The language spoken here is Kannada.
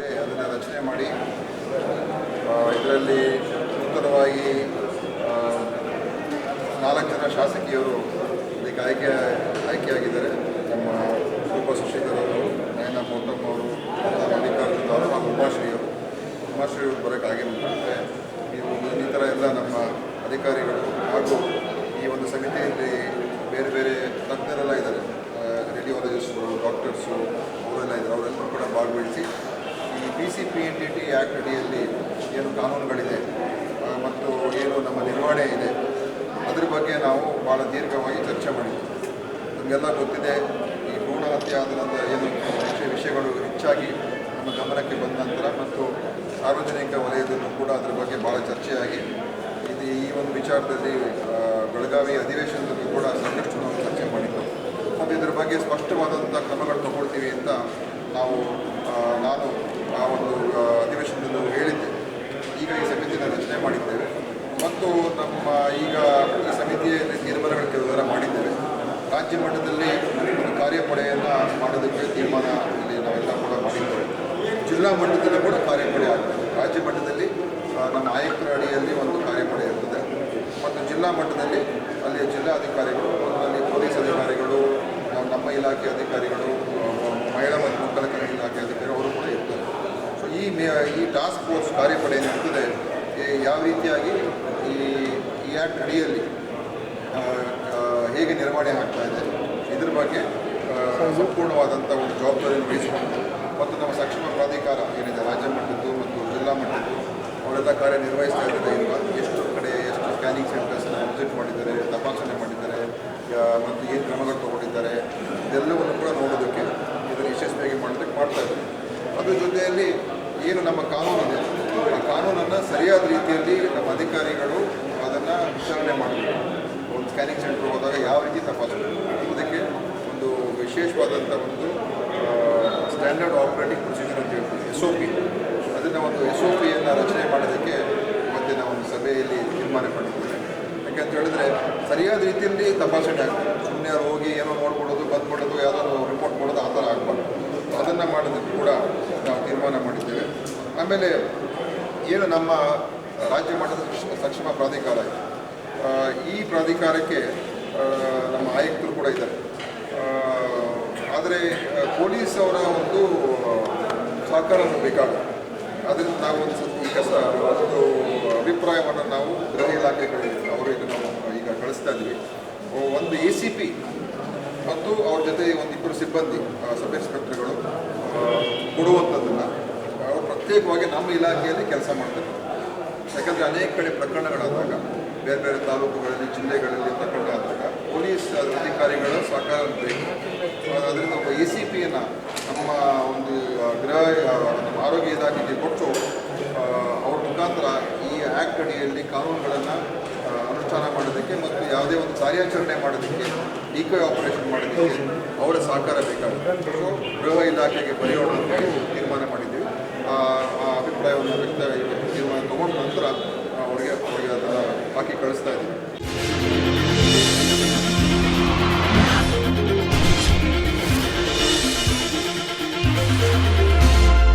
ಇದೆ, ಅದನ್ನು ರಚನೆ ಮಾಡಿ ಇದರಲ್ಲಿ ನೂತನವಾಗಿ ನಾಲ್ಕು ಜನ ಶಾಸಕಿಯರು ಇದಕ್ಕೆ ಆಯ್ಕೆ ಆಯ್ಕೆಯಾಗಿದ್ದಾರೆ. ನಮ್ಮ ಉಪ ಶಶಿಧರ್ ಅವರು, ನಯನ ಮೋಟಮ್ ಅವರು ಮಲ್ಲಿಕಾರ್ಜುನ ಅವರು ಹಾಗೂ ಉಮಾಶ್ರೀ ಅವರು. ಉಮಾಶ್ರೀ ಅವರು ಬರೋಕ್ಕಾಗಿರುತ್ತೆ ನೀವು ಇನ್ನಿತರ ಎಲ್ಲ ನಮ್ಮ ಅಧಿಕಾರಿಗಳು ಹಾಗೂ ಈ ಒಂದು ಸಮಿತಿಯಲ್ಲಿ ಬೇರೆ ಬೇರೆ ತಜ್ಞರೆಲ್ಲ ಇದ್ದಾರೆ. ರೇಡಿಯಾಲಜಿಸ್ಟು ಡಾಕ್ಟರ್ಸು ಅವರೆಲ್ಲ ಇದ್ದಾರೆ ಅವರೆಲ್ಲರೂ ಕೂಡ ಭಾಗವಹಿಸಿ ಈ B C P, N T T act ಅಡಿಯಲ್ಲಿ ಏನು ಕಾನೂನುಗಳಿದೆ ಮತ್ತು ಏನು ನಮ್ಮ ನಿರ್ವಹಣೆ ಇದೆ, ಅದ್ರ ಬಗ್ಗೆ ನಾವು ಭಾಳ ದೀರ್ಘವಾಗಿ ಚರ್ಚೆ ಮಾಡಿದ್ವಿ. ನಮಗೆಲ್ಲ ಗೊತ್ತಿದೆ, ಈ ಭ್ರೂಣ ಹತ್ಯೆ ಆದ ನಂತರ ಏನು ವಿಷಯ, ವಿಷಯಗಳು ಹೆಚ್ಚಾಗಿ ನಮ್ಮ ಗಮನಕ್ಕೆ ಬಂದ ನಂತರ ಮತ್ತು ಸಾರ್ವಜನಿಕ ವಲಯದಲ್ಲೂ ಕೂಡ ಅದ್ರ ಬಗ್ಗೆ ಭಾಳ ಚರ್ಚೆಯಾಗಿ, ಇದು ಈ ಒಂದು ವಿಚಾರದಲ್ಲಿ ಬೆಳಗಾವಿ ಅಧಿವೇಶನದಲ್ಲೂ ಕೂಡ ಸಾಕಷ್ಟು ನಾವು ಚರ್ಚೆ ಮಾಡಿದ್ದು ಮತ್ತು ಇದ್ರ ಬಗ್ಗೆ ಸ್ಪಷ್ಟವಾದಂಥ ಕ್ರಮಗಳು ತಗೊಳ್ತೀವಿ ಅಂತ ನಾವು ನಾನು ಆ ಒಂದು ಅಧಿವೇಶನದಲ್ಲೂ ಹೇಳಿದ್ದೆ. ಈಗ ಈ ಸಮಿತಿಯನ್ನು ರಚನೆ ಮಾಡಿದ್ದೇವೆ. ಮತ್ತು ನಮ್ಮ ಈಗ ಈ ಸಮಿತಿಯಲ್ಲಿ ತೀರ್ಮಾನಗಳ ಕೆಲವೆಲ್ಲ ಮಾಡಿದ್ದೇವೆ. ರಾಜ್ಯ ಮಟ್ಟದಲ್ಲಿ ಒಂದು ಕಾರ್ಯಪಡೆಯನ್ನು ಮಾಡೋದಕ್ಕೆ ತೀರ್ಮಾನ ಇಲ್ಲಿ ನಾವೆಲ್ಲ ಕೂಡ ಮಾಡಿದ್ದೇವೆ. ಜಿಲ್ಲಾ ಮಟ್ಟದಲ್ಲಿ ಕೂಡ ಕಾರ್ಯಪಡೆ ಆಗ್ತದೆ. ರಾಜ್ಯ ಮಟ್ಟದಲ್ಲಿ ನಮ್ಮ ಆಯುಕ್ತರ ಅಡಿಯಲ್ಲಿ ಒಂದು ಕಾರ್ಯಪಡೆ ಇರ್ತದೆ. ಮತ್ತು ಜಿಲ್ಲಾ ಮಟ್ಟದಲ್ಲಿ ಅಲ್ಲಿ ಜಿಲ್ಲಾಧಿಕಾರಿಗಳು ಅಲ್ಲಿ ಪೊಲೀಸ್ ಅಧಿಕಾರಿಗಳು, ನಮ್ಮ- ಇಲಾಖೆ ಅಧಿಕಾರಿಗಳು ಮಹಿಳಾ ಮತ್ತು ಮಕ್ಕಳ ಇಲಾಖೆ ಅಧಿಕಾರಿಗಳು ಅವರು ಕೂಡ ಇರ್ತಾರೆ ಸೊ ಈ ಟಾಸ್ಕ್ ಫೋರ್ಸ್ ಕಾರ್ಯಪಡೆ ಏನಿರ್ತದೆ ಯಾವ ರೀತಿಯಾಗಿ? ಈ ಈ ಆ್ಯಕ್ಟ್ ಅಡಿಯಲ್ಲಿ ಹೇಗೆ ನಿರ್ವಹಣೆ ಆಗ್ತಾ ಇದೆ? ಇದ್ರ ಬಗ್ಗೆ ಸಂಪೂರ್ಣವಾದಂಥ ಒಂದು ಜವಾಬ್ದಾರಿಯನ್ನು ವಹಿಸಿಕೊಂಡು ಮತ್ತು ನಮ್ಮ ಸಕ್ಷಮ ಪ್ರಾಧಿಕಾರ ಏನಿದೆ, ರಾಜ್ಯ ಮಟ್ಟದ್ದು ಮತ್ತು ಜಿಲ್ಲಾ ಮಟ್ಟದ್ದು, ಅವರೆಲ್ಲ ಕಾರ್ಯನಿರ್ವಹಿಸ್ತಾ ಇದ್ದಾರೆ. ಇಲ್ವಾ ಎಷ್ಟು ಕಡೆ ಎಷ್ಟು ಸ್ಕ್ಯಾನಿಂಗ್ ಸೆಂಟರ್ಸನ್ನು ವಿಸಿಟ್ ಮಾಡಿದ್ದಾರೆ, ತಪಾಸಣೆ ಮಾಡಿದ್ದಾರೆ ಮತ್ತು ಏನು ಕ್ರಮಗಳು ತಗೊಂಡಿದ್ದಾರೆ, ಇದೆಲ್ಲವನ್ನು ಕೂಡ ನೋಡೋದಕ್ಕೆ ಇದನ್ನು ಯಶಸ್ವಿಯಾಗಿ ಮಾಡೋದಕ್ಕೆ ಮಾಡ್ತಾ ಇದ್ದಾರೆ. ಅದ್ರ ಜೊತೆಯಲ್ಲಿ ಏನು ನಮ್ಮ ಕಾನೂನಿದೆ ಆ ಕಾನೂನನ್ನು ಸರಿಯಾದ ರೀತಿಯಲ್ಲಿ ನಮ್ಮ ಅಧಿಕಾರಿಗಳು ಅದನ್ನು ವಿಚಾರಣೆ ಮಾಡಬೇಕು. ಒಂದು ಸ್ಕ್ಯಾನಿಂಗ್ ಸೆಂಟರ್ ಹೋದಾಗ ಯಾವ ರೀತಿ ತಪಾಸಣೆ ಅದಕ್ಕೆ ಒಂದು ವಿಶೇಷವಾದಂಥ ಒಂದು ಸ್ಟ್ಯಾಂಡರ್ಡ್ ಆಪರೇಟಿಂಗ್ ಪ್ರೊಸೀಜರ್ ಅಂತ ಹೇಳ್ತೀವಿ ಎಸ್ ಒ ಪಿ ಅದನ್ನು ಒಂದು ಎಸ್ ಒ ಪಿಯನ್ನು ರಚನೆ ಮಾಡೋದಕ್ಕೆ ಮತ್ತೆ ನಾವು ಒಂದು ಸಭೆಯಲ್ಲಿ ತೀರ್ಮಾನ ಮಾಡಿದ್ದೇವೆ. ಯಾಕಂತ ಹೇಳಿದ್ರೆ ಸರಿಯಾದ ರೀತಿಯಲ್ಲಿ ತಪಾಸಣೆ ಆಗಬೇಕು. ಸುಮ್ಮನೆ ಅವ್ರು ಹೋಗಿ ಏನೋ ನೋಡ್ಕೊಳ್ಳೋದು ಬಂದ್ಬಿಡೋದು ಯಾವುದಾದ್ರು ರಿಪೋರ್ಟ್ ಮಾಡೋದು ಆ ಥರ ಆಗಬಾರ್ದು. ಅದನ್ನು ಮಾಡೋದಕ್ಕೆ ಕೂಡ ನಾವು ತೀರ್ಮಾನ ಮಾಡಿದ್ದೇವೆ. ಆಮೇಲೆ ಏನು ನಮ್ಮ ರಾಜ್ಯ ಮಟ್ಟದ ಸಕ್ಷ- ಸಕ್ಷಮ ಪ್ರಾಧಿಕಾರ ಈ ಪ್ರಾಧಿಕಾರಕ್ಕೆ ನಮ್ಮ ಆಯುಕ್ತರು ಕೂಡ ಇದ್ದಾರೆ. ಆದರೆ ಪೊಲೀಸ್ ಅವರ ಒಂದು ಸಹಕಾರ ಬೇಕಾಗುತ್ತೆ ಅದರಿಂದ ನಾವು ಒಂದು ಸ್ವಲ್ಪ ಈಗ ಸ ಒಂದು ಅಭಿಪ್ರಾಯವನ್ನು ನಾವು ಗೃಹ ಇಲಾಖೆಗಳಿಗೆ ಅವರು ನಾವು ಈಗ ಕಳಿಸ್ತಾ ಇದ್ವಿ ಒಂದು ಎ ಸಿ ಪಿ ಮತ್ತು ಅವ್ರ ಜೊತೆ ಒಂದಿಬ್ಬರು ಸಿಬ್ಬಂದಿ ಸಬ್ ಇನ್ಸ್ಪೆಕ್ಟರ್ಗಳು ಕೊಡುವಂಥದ್ದನ್ನು ಪ್ರತ್ಯೇಕವಾಗಿ ನಮ್ಮ ಇಲಾಖೆಯಲ್ಲಿ ಕೆಲಸ ಮಾಡಬೇಕು. ಯಾಕಂದರೆ ಅನೇಕ ಕಡೆ ಪ್ರಕರಣಗಳಾದಾಗ, ಬೇರೆ ಬೇರೆ ತಾಲೂಕುಗಳಲ್ಲಿ, ಜಿಲ್ಲೆಗಳಲ್ಲಿ ಪ್ರಕರಣ ಆದಾಗ ಪೊಲೀಸ್ ಅಧಿಕಾರಿಗಳ ಸಹಕಾರ ಬೇಕು. ಅದರಿಂದ ಒಬ್ಬ ಎ ಸಿ ಪಿಯನ್ನು ನಮ್ಮ ಒಂದು ಗೃಹ ಆರೋಗ್ಯ ಇಲಾಖೆಗೆ ಕೊಟ್ಟು ಅವ್ರ ಮುಖಾಂತರ ಈ ಆ್ಯಕ್ಟ್ ಅಡಿಯಲ್ಲಿ ಕಾನೂನುಗಳನ್ನು ಅನುಷ್ಠಾನ ಮಾಡೋದಕ್ಕೆ ಮತ್ತು ಯಾವುದೇ ಒಂದು ಕಾರ್ಯಾಚರಣೆ ಮಾಡೋದಕ್ಕೆ ಡಿಕೈ ಆಪರೇಷನ್ ಮಾಡೋದಕ್ಕೆ ಅವರ ಸಹಕಾರ ಬೇಕಾಗುತ್ತೆ. ಸೊ ಗೃಹ ಇಲಾಖೆಗೆ ಬರೆಯೋಣ ಅಂತ ಹೇಳಿ ತೀರ್ಮಾನ ಮಾಡಿದ್ದೀವಿ. ಅಭಿಪ್ರಾಯವನ್ನು ವ್ಯಕ್ತ ತೀರ್ಮಾನ ತಗೊಂಡ ನಂತರ ಅವರಿಗೆ ಅವರಿಗೆ ಅದನ್ನು ಹಾಕಿ ಕಳಿಸ್ತಾ ಇದ್ದೀವಿ